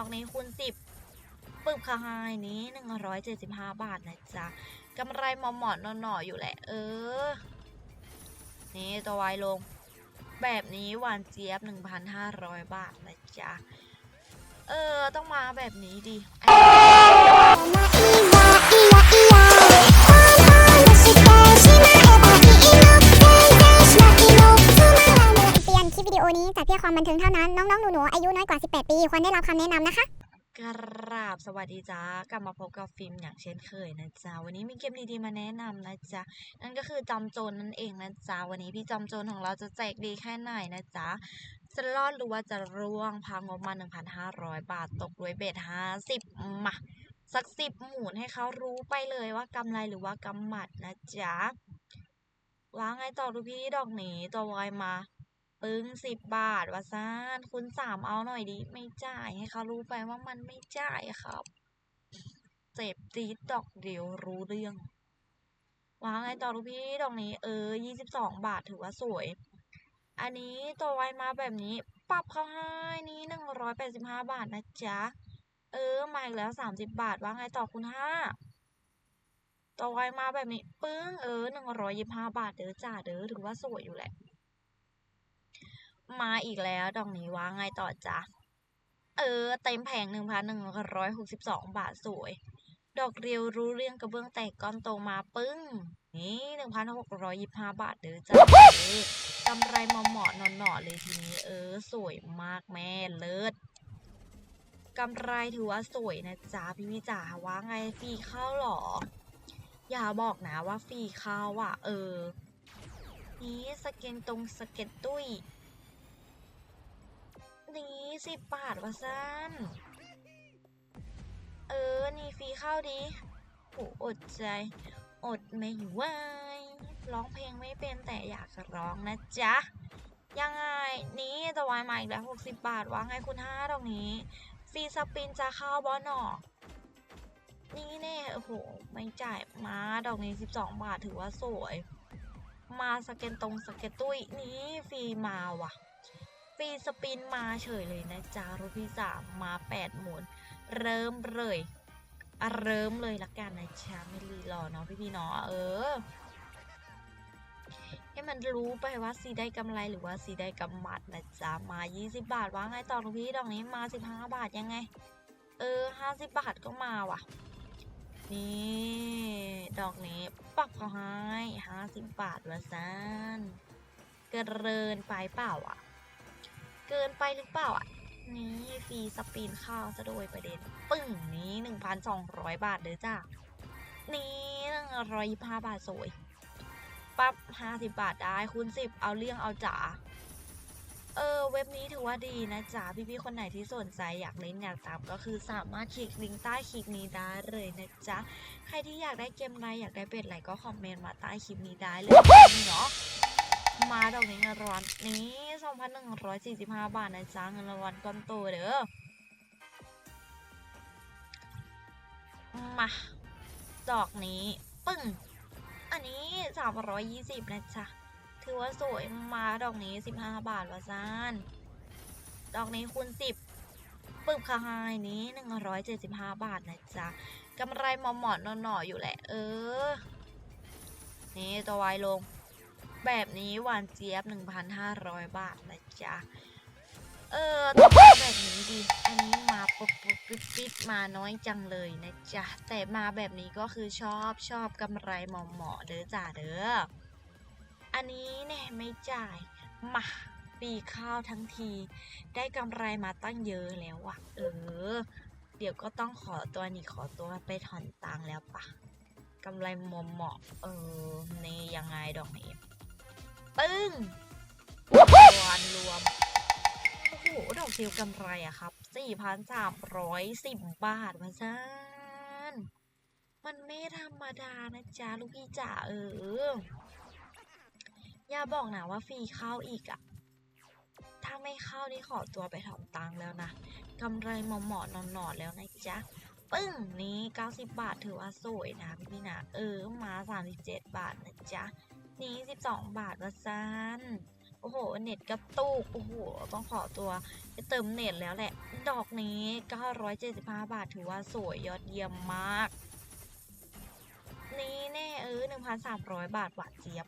อกนี้คูณสิบปึบค่ะไฮนี้หนึ่งร้อยเจ็ดสิบห้าบาทนะจ๊ะกำไรหมอหมอนหน่อๆอยู่แหละ เออ นี่ตัววายลง แบบนี้หวานเจี๊ยบ1,500บาทนะจ๊ะ เออ ต้องมาแบบนี้ดิ บันเทิงเท่านั้น น้องๆ หนูๆ อายุน้อยกว่า 18 ปี ควรได้รับคำแนะนำนะคะ กราบสวัสดีจ้ากลับมาพบกับฟิล์มอย่างเช่นเคยนะจ๊ะวันนี้มีเกมดีๆมาแนะนำนะจ๊ะนั่นก็คือจอมโจรนั่นเองนะจ๊ะวันนี้พี่จอมโจรของเราจะแจกดีแค่ไหนนะจ๊ะจะรอดหรือว่าจะร่วงพางบมา 1,500 บาทตกด้วยเบ็ด50มาสักสิบหมุนให้เขารู้ไปเลยว่ากำไรหรือว่ากำหมัดนะจ๊ะว่าไงต่อดูพี่ดอกหนีตัววายมา ปึ้งสิบบาทวะซ่านคุณสามเอาหน่อยดิ ไม่จ่ายให้เขารู้ไปว่ามันไม่จ่ายครับ เจ็บจี๊ดดอกเดียวรู้เรื่องว่าไงต่อลูกพี่ดอกนี้เออยี่สิบสองบาทถือว่าสวย อันนี้ตัวไวมาแบบนี้ ปรับเขาให้นี่หนึ่งร้อยแปดสิบห้าบาทนะจ๊ะ เออ มาอีกแล้วสามสิบบาทว่าไงต่อคุณห้าต่อไวมาแบบนี้ ปึ้งเออหนึ่งร้อยยี่สิบห้าบาทเด้อจ้าเด้อถือว่าสวยอยู่แหละ มาอีกแล้วดอกนี้ว่าไงต่อจ๊ะเออ เต็มแผงหนึ่งพันหนึ่งร้อยหกสิบสองบาทสวย ดอกเรียวรู้เรื่องกระเบื้องแตกก้อนโตมาปึ้ง นี่หนึ่งพันหกร้อยยี่สิบห้าบาทเด้อจ้าเออกำไรมาเหมาะนอนหนอๆเลยทีนี้ เออ สวยมากแม่เลิศกำไรถือว่าสวยนะจ๊ะพี่พี่จ๋าว่าไงฟรีเข้าหรอ อย่าบอกนะว่าฟรีเข้าอะ เออ นี่สเก็ตตรงสเก็ตตุ้ย นี่สิบบาทวะสั้นเออ นี่ฟรีเข้าดีโหอดใจ อดไม่ไหวร้องเพลงไม่เป็นแต่อยากจะร้องนะจ๊ะ ยังไง นี่จะวายมาอีกแล้วหกสิบบาทว่าไงคุณห้าตรงนี้ ฟรีสปินจะเข้าบอลหนอนี่แน่โอ้โห ไม่จ่ายมาดอกนี้สิบสองบาทถือว่าสวย มาสเก็ตตรงสเก็ตตุ้ย นี่ฟรีมาว่ะ ฟีสปินมาเฉยเลยนะจ๊ะรูปที่สามมาแปดหมุน เริ่มเลยเริ่มเลยละกันนะจ๊ะไม่รีรอเนาะพี่พี่เนาะเออ ให้มันรู้ไปว่าสีได้กำไรหรือว่าสีได้กำมัดนะจ๊ะมา 20 บาทว่าไงต่อลูกพี่ดอกนี้มา 15 บาทยังไง เออ 50 บาทก็มาว่ะ นี่ดอกนี้ปักเขาให้ 50 บาทละซันเกินไปเปล่าอะ เกินไปหรือเปล่าอะ นี่ฟรีสปินข้าวซะโดยประเด็น ปึ้งนี้1,200บาทเด้อจ้า นี่125บาทสวย ปั๊บ50บาทได้คูณ10เอาเรื่องเอาจ๋า เออ เว็บนี้ถือว่าดีนะจ๊ะ พี่ๆคนไหนที่สนใจอยากเล่นอยากตามก็คือสามารถคลิกลิงก์ใต้คลิปนี้ได้เลยนะจ๊ะ ใครที่อยากได้เกมอะไรอยากได้เป็ดอะไรก็คอมเมนต์มาใต้คลิปนี้ได้เลยเนาะ มาดอกนี้เงินรางวัลนี้2,145บห้าบาทนะจ๊ะเงินรางวัลก้อนโตเด้อมาดอกนี้ปึ้งอันนี้320นะจ๊ะถือว่าสวยมาดอกนี้15บห้าบาทวะซานดอกนี้คูณ10ปึบค่ะไฮนี้175บห้าบาทนะจ๊ะกำไรหมอหมอนหน่ออยู่แหละ เออ นี่ตัววายลง แบบนี้หวานเจี๊ยบ 1,500 บาทนะจ๊ะ เออต้องแบบนี้ดิ อันนี้มาปุ๊บปุ๊บปิ๊บปิ๊บมาน้อยจังเลยนะจ๊ะ แต่มาแบบนี้ก็คือชอบชอบกำไรเหมาะเหมาะเด้อจ้าเด้อ อันนี้เนี่ยไม่จ่าย มาปีข้าวทั้งที ได้กำไรมาตั้งเยอะแล้วอะเออ เดี๋ยวก็ต้องขอตัวนี่ขอตัวไปถอนตังค์แล้วปะกำไรเหมาะเหมาะ เออ นี่ยังไงดอกนี้ ปึ้งวันรวม โอ้โห ดอกเดียวกำไรอะครับ 4,310 บาทมาจ้านมันไม่ธรรมดานะจ๊ะ ลูกพี่จ๋าเออ อย่าบอกนะว่าฟรีเข้าอีกอะถ้าไม่เข้านี่ขอตัวไปถอนตังค์แล้วนะกำไรหมาเหมาะนอนๆแล้วนะจ๊ะปึ้งนี้90 บาทถือว่าสวยนะพี่พี่ๆนะ เออ มา 37 บาทนะจ๊ะ นี้ 12 บาทวะซันโอ้โห เน็ตกระตุก โอ้โห ต้องขอตัวไปเติมเน็ตแล้วแหละ ดอกนี้ 975 บาทถือว่าสวยยอดเยี่ยมมาก นี้แน่เออ 1,300 บาทหวานเจี๊ยบ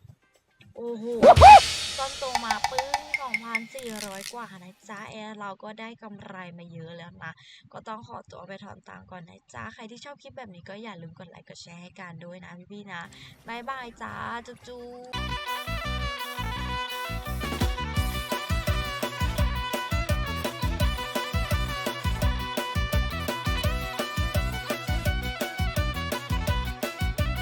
โอ้โห ต้นโตมาปึ้ง2,400 กว่านะจ๊ะแอร์เราก็ได้กำไรมาเยอะแล้วนะก็ต้องขอตัวไปถอนตังก่อนนะจ๊ะใครที่ชอบคลิปแบบนี้ก็อย่าลืมกดไลค์กดแชร์ให้กันด้วยนะพี่ๆนะบายบายจ้าจุ๊บ